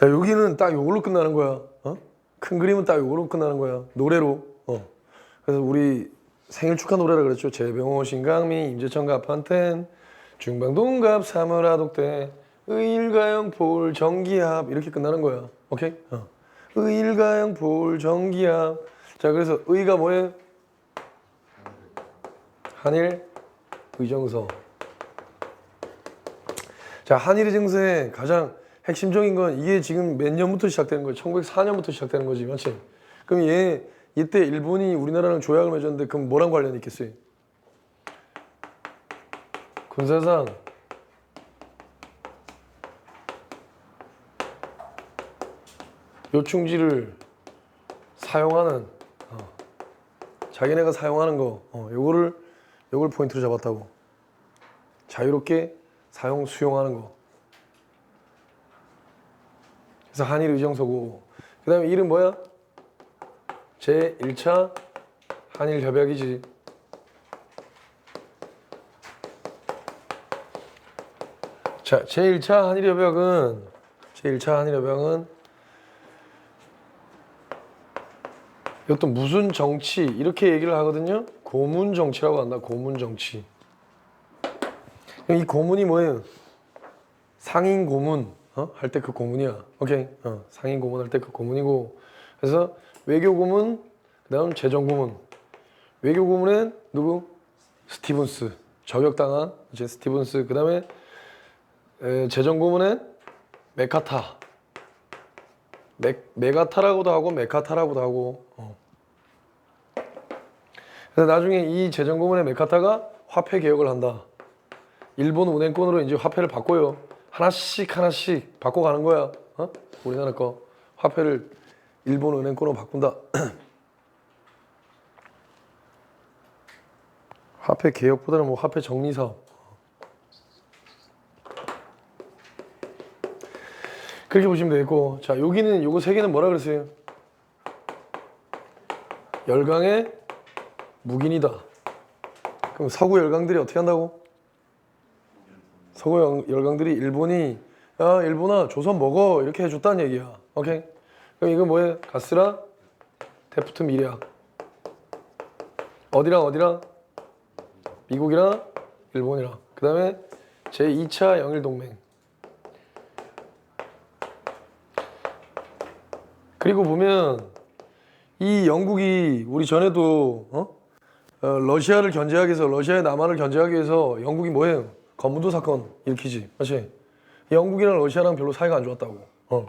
자 여기는 딱 요걸로 끝나는 거야. 어? 큰 그림은 딱 요걸로 끝나는 거야. 노래로. 어. 그래서 우리 생일 축하 노래라 그랬죠. 재병호, 신강민, 임재천, 갑한텐, 중방동 갑, 사물아독대, 의일가영, 볼, 정기합 이렇게 끝나는 거야. 오케이? 어. 의일가영, 볼, 정기합. 자 그래서 의가 뭐예요? 한일 의정서. 자 한일 의정서의 가장 핵심적인 건 이게 지금 몇 년부터 시작되는 거예요? 1904년부터 시작되는 거지, 맞지? 그럼 얘 이때 일본이 우리나라랑 조약을 맺었는데 그럼 뭐랑 관련이 있겠어요? 군사상 요충지를 사용하는 어, 자기네가 사용하는 거 어, 요거를 요걸 포인트로 잡았다고 자유롭게 사용 수용하는 거 그래서 한일 의정서고 그다음에 이름 뭐야? 제 1차 한일 협약이지. 자, 제 1차 한일 협약은 제 1차 한일 협약은 이것도 무슨 정치 이렇게 얘기를 하거든요. 고문 정치라고 한다. 고문 정치. 이 고문이 뭐예요? 상인 고문 어? 할 때 그 고문이야. 오케이. 어, 상인 고문 할 때 그 고문이고. 그래서 외교 고문, 그다음 재정 고문. 외교 고문은 누구? 스티븐스. 저격당한 이제 스티븐스. 그다음에 에, 재정 고문은 메카타. 메, 메가타라고도 하고 메카타라고도 하고. 어. 그래서 나중에 이 재정 고문의 메카타가 화폐 개혁을 한다. 일본 은행권으로 이제 화폐를 바꿔요. 하나씩 하나씩 바꿔가는 거야. 어? 우리나라 거 화폐를 일본 은행권으로 바꾼다. 화폐 개혁보다는 뭐 화폐 정리 사업. 그렇게 보시면 되겠고, 자 여기는 요거 세 개는 뭐라 그랬어요? 열강의 묵인이다. 그럼 서구 열강들이 어떻게 한다고? 서구 열- 열강들이 일본이 야 일본아 조선 먹어 이렇게 해줬다는 얘기야. 오케이. 그럼 이거 뭐예요? 가스라 데프트 미래학. 어디랑 어디랑? 미국이랑 일본이랑. 그 다음에 제 2차 영일 동맹. 그리고 보면 이 영국이 우리 전에도 어? 어, 러시아를 견제하기 위해서 러시아의 남한을 견제하기 위해서 영국이 뭐예요? 건문도 사건 일으키지, 맞지? 영국이랑 러시아랑 별로 사이가 안 좋았다고. 어.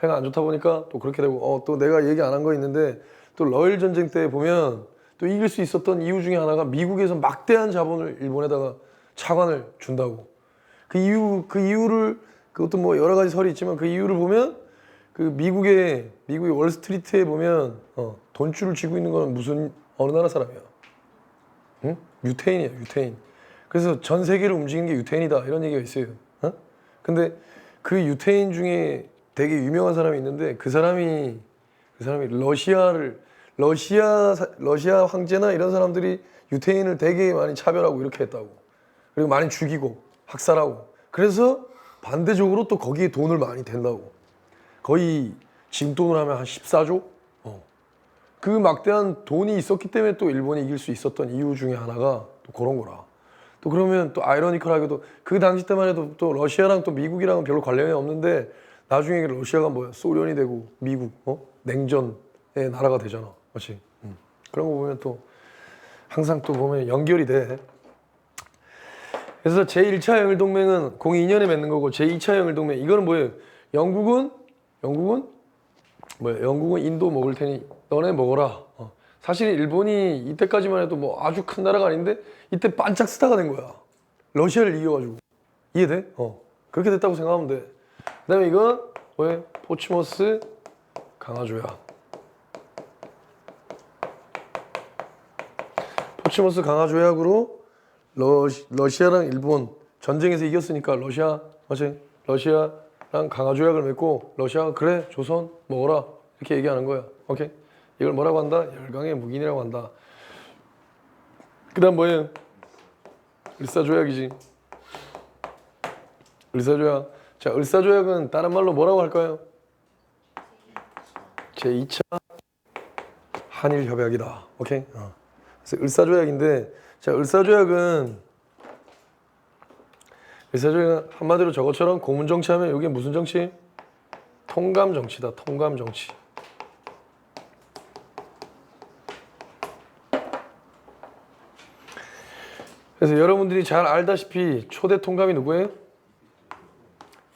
사이가 안 좋다 보니까 또 그렇게 되고, 어, 또 내가 얘기 안 한 거 있는데 또 러일 전쟁 때 보면 또 이길 수 있었던 이유 중에 하나가 미국에서 막대한 자본을 일본에다가 차관을 준다고. 그 이유, 그 이유를 그것도 뭐 여러 가지 설이 있지만 그 이유를 보면 그 미국의 미국의 월스트리트에 보면 어, 돈줄을 쥐고 있는 건 무슨 어느 나라 사람이야? 응? 유태인이야, 유태인. 그래서 전 세계를 움직이는 게 유태인이다 이런 얘기가 있어요. 어? 근데 그 유태인 중에 되게 유명한 사람이 있는데 그 사람이 그 사람이 러시아를 러시아 사- 러시아 황제나 이런 사람들이 유태인을 되게 많이 차별하고 이렇게 했다고. 그리고 많이 죽이고 학살하고. 그래서 반대적으로 또 거기에 돈을 많이 댄다고. 거의 지금 돈으로 하면 한 14조? 어. 그 막대한 돈이 있었기 때문에 또 일본이 이길 수 있었던 이유 중에 하나가 또 그런 거라. 또 그러면 또 아이러니컬하게도 그 당시 때만 해도 또 러시아랑 또 미국이랑은 별로 관련이 없는데 나중에 러시아가 뭐야 소련이 되고 미국 어 냉전의 나라가 되잖아, 맞지? 음. 그런 거 보면 또 항상 또 보면 연결이 돼. 그래서 제 1차 영일 동맹은 02년에 맺는 거고 제 2차 영일 동맹 이거는 뭐예요? 영국은 영국은 뭐야? 영국은 인도 먹을 테니 너네 먹어라. 어. 사실 일본이 이때까지만 해도 뭐 아주 큰 나라가 아닌데 이때 반짝 스타가 된 거야. 러시아를 이겨가지고 이해돼? 어 그렇게 됐다고 생각하면 돼. 그 다음에 이건 왜 포치모스 강화조약. 포치모스 강화조약으로 러시, 러시아랑 일본 전쟁에서 이겼으니까 러시아 맞지? 러시아랑 강화조약을 맺고 러시아가 그래 조선 먹어라 이렇게 얘기하는 거야. 오케이? 이걸 뭐라고 한다? 열강의 무기이라고 한다. 그 다음 뭐예요? 을사조약이지. 을사조약. 자, 을사조약은 다른 말로 뭐라고 할까요? 제 2차 한일 협약이다. 오케이. 어. 그래서 을사조약인데 자 을사조약은 을사조약은 한마디로 저것처럼 고문 정치하면 이게 무슨 정치? 통감 정치다. 통감 정치. 그래서 여러분들이 잘 알다시피 초대 통감이 누구예요?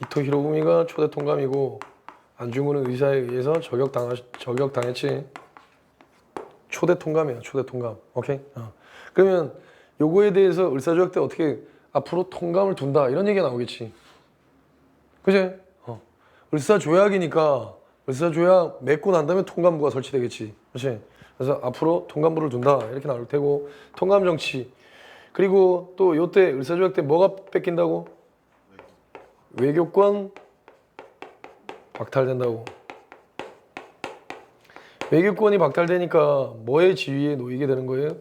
이토 히로부미가 초대 통감이고 안중근은 의사에 의해서 저격 당하 저격 당했지. 초대 통감이야, 초대 통감. 오케이. 어. 그러면 요거에 대해서 을사조약 때 어떻게 앞으로 통감을 둔다 이런 얘기가 나오겠지. 그지? 어. 을사조약이니까 을사조약 맺고 난 다음에 통감부가 설치되겠지. 그렇지? 그래서 앞으로 통감부를 둔다 이렇게 나올 테고 통감 정치 그리고 또 요때 을사조약 때 뭐가 뺏긴다고? 외교권 박탈된다고. 외교권이 박탈되니까 뭐의 지위에 놓이게 되는 거예요?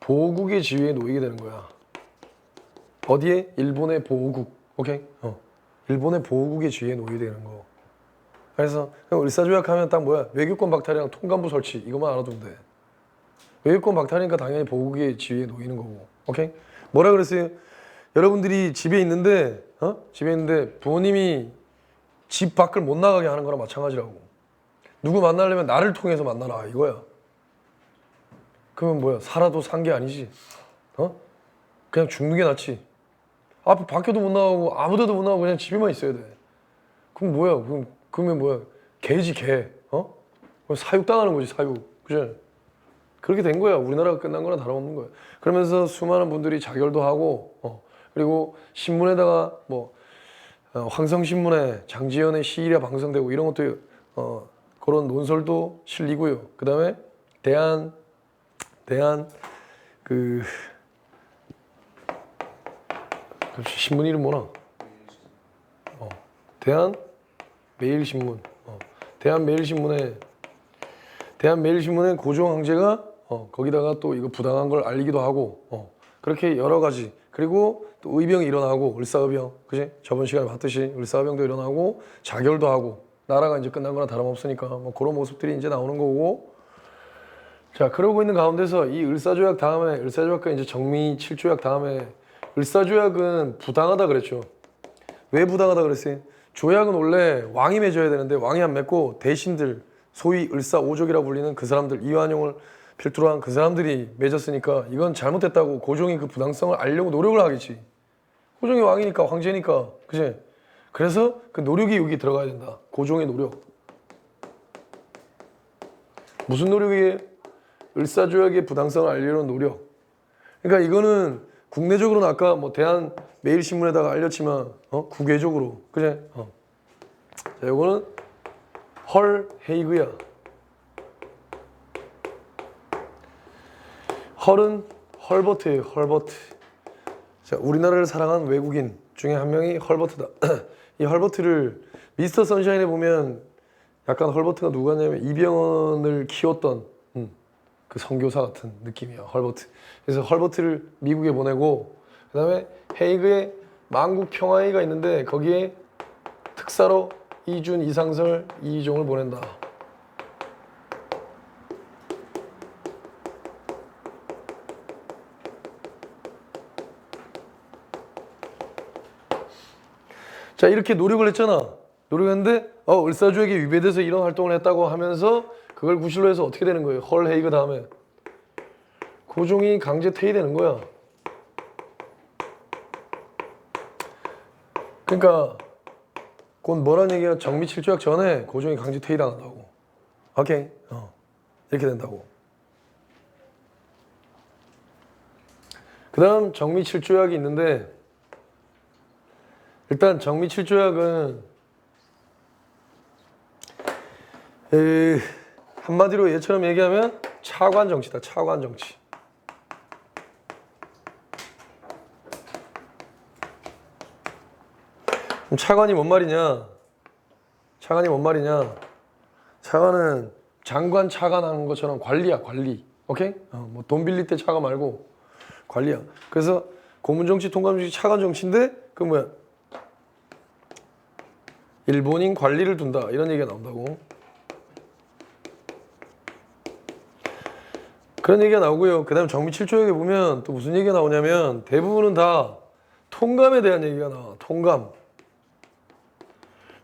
보국의 지위에 놓이게 되는 거야. 어디에? 일본의 보국. 오케이? 어. 일본의 보국의 지위에 놓이게 되는 거. 그래서 을사조약하면 딱 뭐야? 외교권 박탈이랑 통감부 설치 이것만 알아두면 돼. 외교권 박탈이니까 당연히 보국의 지위에 놓이는 거고. 오케이? 뭐라 그랬어요? 여러분들이 집에 있는데 어? 집에 있는데 부모님이 집 밖을 못 나가게 하는 거랑 마찬가지라고. 누구 만나려면 나를 통해서 만나라 이거야. 그러면 뭐야? 살아도 산 게 아니지. 어? 그냥 죽는 게 낫지. 앞에 밖에도 못 나가고 아무데도 못 나가고 그냥 집에만 있어야 돼. 그럼 뭐야? 그럼 그러면 뭐야? 개지 개. 어? 사육 당하는 거지 사육. 그죠? 그렇게 된 거야. 우리나라가 끝난 거랑 다름없는 거야. 그러면서 수많은 분들이 자결도 하고, 어, 그리고 신문에다가 뭐 어, 황성신문에 장지연의 시일야 방송되고 이런 것도 어, 그런 논설도 실리고요. 그 다음에 대한 대한 그 신문 이름 뭐나? 어, 대한 매일신문. 어, 대한 매일신문에 대한 매일신문의 고종 황제가 어, 거기다가 또 이거 부당한 걸 알리기도 하고 어, 그렇게 여러 가지. 그리고 또 의병이 일어나고 을사의병. 그지? 저번 시간에 봤듯이 을사의병도 일어나고 자결도 하고 나라가 이제 끝난 거나 다름없으니까 뭐 그런 모습들이 이제 나오는 거고. 자 그러고 있는 가운데서 이 을사조약 다음에 을사조약과 이제 정미 칠조약 다음에 을사조약은 부당하다 그랬죠. 왜 부당하다 그랬어요? 조약은 원래 왕이 맺어야 되는데 왕이 안 맺고 대신들 소위 을사오족이라 불리는 그 사람들 이완용을 필두로 한 그 사람들이 맺었으니까 이건 잘못됐다고 고종이 그 부당성을 알려고 노력을 하겠지. 고종이 왕이니까 황제니까 그지? 그래서 그 노력이 여기 들어가야 된다. 고종의 노력. 무슨 노력이에요? 을사조약의 부당성을 알리려는 노력. 그러니까 이거는 국내적으로는 아까 뭐 대한 매일신문에다가 알렸지만 어? 국외적으로 그제? 어. 자, 이거는 헐 헤이그야. 헐은 헐버트예요. 헐버트. 자, 우리나라를 사랑한 외국인 중에 한 명이 헐버트다. 이 헐버트를 미스터 선샤인에 보면 약간 헐버트가 누구냐면 이병헌을 키웠던 음, 그 선교사 같은 느낌이야. 헐버트. 그래서 헐버트를 미국에 보내고 그다음에 헤이그에 만국 평화회의가 있는데 거기에 특사로 이준, 이상설, 이종을 보낸다. 자 이렇게 노력을 했잖아. 노력했는데 어 을사조약에 위배돼서 이런 활동을 했다고 하면서 그걸 구실로 해서 어떻게 되는 거예요? 헐 헤이그 다음에 고종이 강제 퇴위되는 거야. 그러니까 곧 뭐란 얘기야? 정미 칠조약 전에 고종이 강제 퇴위당한다고. 오케이. 어. 이렇게 된다고. 그 다음 정미 칠조약이 있는데 일단 정미 칠조약은 에, 한마디로 얘처럼 얘기하면 차관 정치다. 차관 정치. 차관이 뭔 말이냐? 차관이 뭔 말이냐? 차관은 장관 차관하는 것처럼 관리야, 관리. 오케이? 어, 뭐돈 빌릴 때 차관 말고 관리야. 그래서 고문 정치, 통감 정치, 차관 정치인데 그 뭐야? 일본인 관리를 둔다. 이런 얘기가 나온다고. 그런 얘기가 나오고요. 그 다음 정미 7조에 보면 또 무슨 얘기가 나오냐면 대부분은 다 통감에 대한 얘기가 나와. 통감.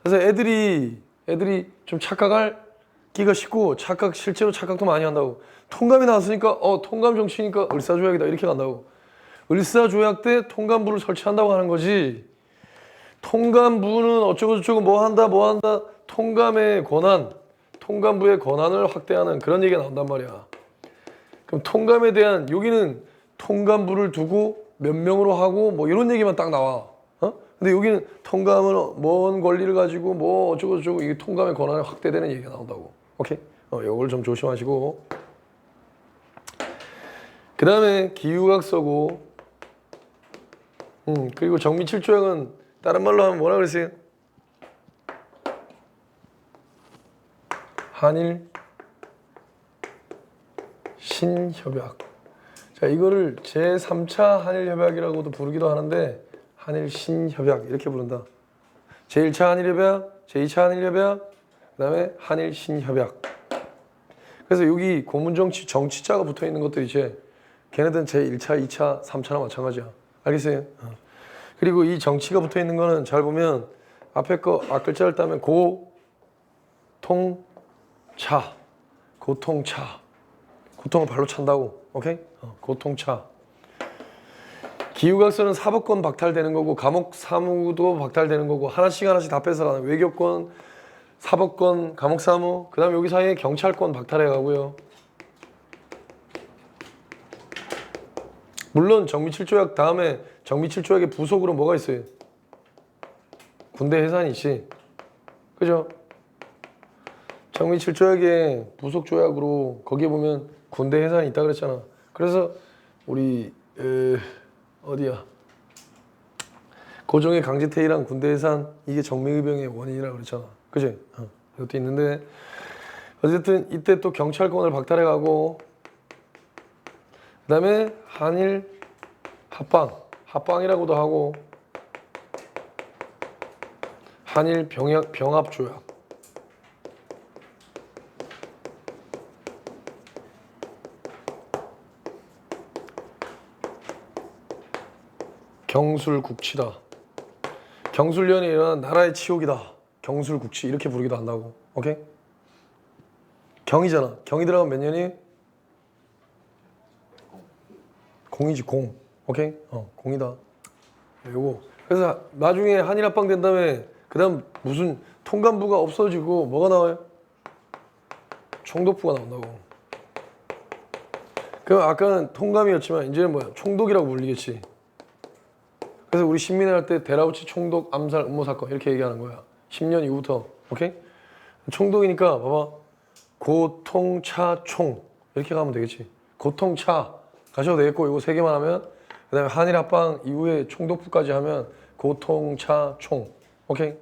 그래서 애들이 애들이 좀 착각할 끼가 쉽고 착각 실제로 착각도 많이 한다고. 통감이 나왔으니까 어 통감 정치니까 을사조약이다. 이렇게 간다고. 을사조약 때 통감부를 설치한다고 하는 거지. 통감부는 어쩌고 저쩌고 뭐 한다 뭐 한다 통감의 권한, 통감부의 권한을 확대하는 그런 얘기가 나온단 말이야. 그럼 통감에 대한 여기는 통감부를 두고 몇 명으로 하고 뭐 이런 얘기만 딱 나와. 어? 근데 여기는 통감은 뭔 권리를 가지고 뭐 어쩌고 저쩌고 이게 통감의 권한이 확대되는 얘기가 나온다고. 오케이? 어, 요걸 좀 조심하시고. 그 다음에 기후각서고, 음, 그리고 정미 7조약은 다른 말로 하면 뭐라 그랬어요? 한일 신협약. 자, 이거를 제3차 한일협약이라고도 부르기도 하는데 한일 신협약 이렇게 부른다. 제1차 한일협약, 제2차 한일협약, 그다음에 한일 신협약. 그래서 여기 고문 정치 정치자가 붙어 있는 것들이 이제 걔네들은 제1차, 2차, 3차나 마찬가지야. 알겠어요? 어. 그리고 이 정치가 붙어 있는 거는 잘 보면 앞에 거 앞글자를 따면 고, 통, 차, 고통차. 고통을 발로 찬다고. 오케이? 어, 고통차. 기후각서는 사법권 박탈되는 거고 감옥 사무도 박탈되는 거고 하나씩 하나씩 다 뺏어가는 외교권, 사법권, 감옥 사무, 그 다음 에 여기 사이에 경찰권 박탈해 가고요. 물론 정미 7조약 다음에 정미 7조약의 부속으로 뭐가 있어요? 군대 해산이 있지. 그죠? 정미 7조약의 부속 조약으로 거기에 보면 군대 해산이 있다 그랬잖아. 그래서 우리 에, 어디야? 고종의 강제퇴위랑 군대 해산 이게 정미의병의 원인이라 그랬잖아. 그지? 어. 이것도 있는데 어쨌든 이때 또 경찰권을 박탈해 가고 그다음에 한일 합방 합방이라고도 하고 한일 병약 병합 조약 경술국치다. 경술련이 일어난 나라의 치욕이다. 경술국치 이렇게 부르기도 한다고. 오케이? 경이잖아. 경이 들어가면 몇 년이? 공이지 공. 오케이? 어 공이다. 요거. 그래서 나중에 한일 합방 된 다음에 그다음 무슨 통감부가 없어지고 뭐가 나와요? 총독부가 나온다고. 그럼 아까는 통감이었지만 이제는 뭐야? 총독이라고 불리겠지. 그래서 우리 신민회 할 때 데라우치 총독 암살 음모 사건 이렇게 얘기하는 거야. 10년 이후부터. 오케이? 총독이니까 봐봐. 고통차 총 이렇게 가면 되겠지. 고통차 가셔도 되겠고 이거 세 개만 하면 그다음에 한일 합방 이후에 총독부까지 하면 고통차 총. 오케이?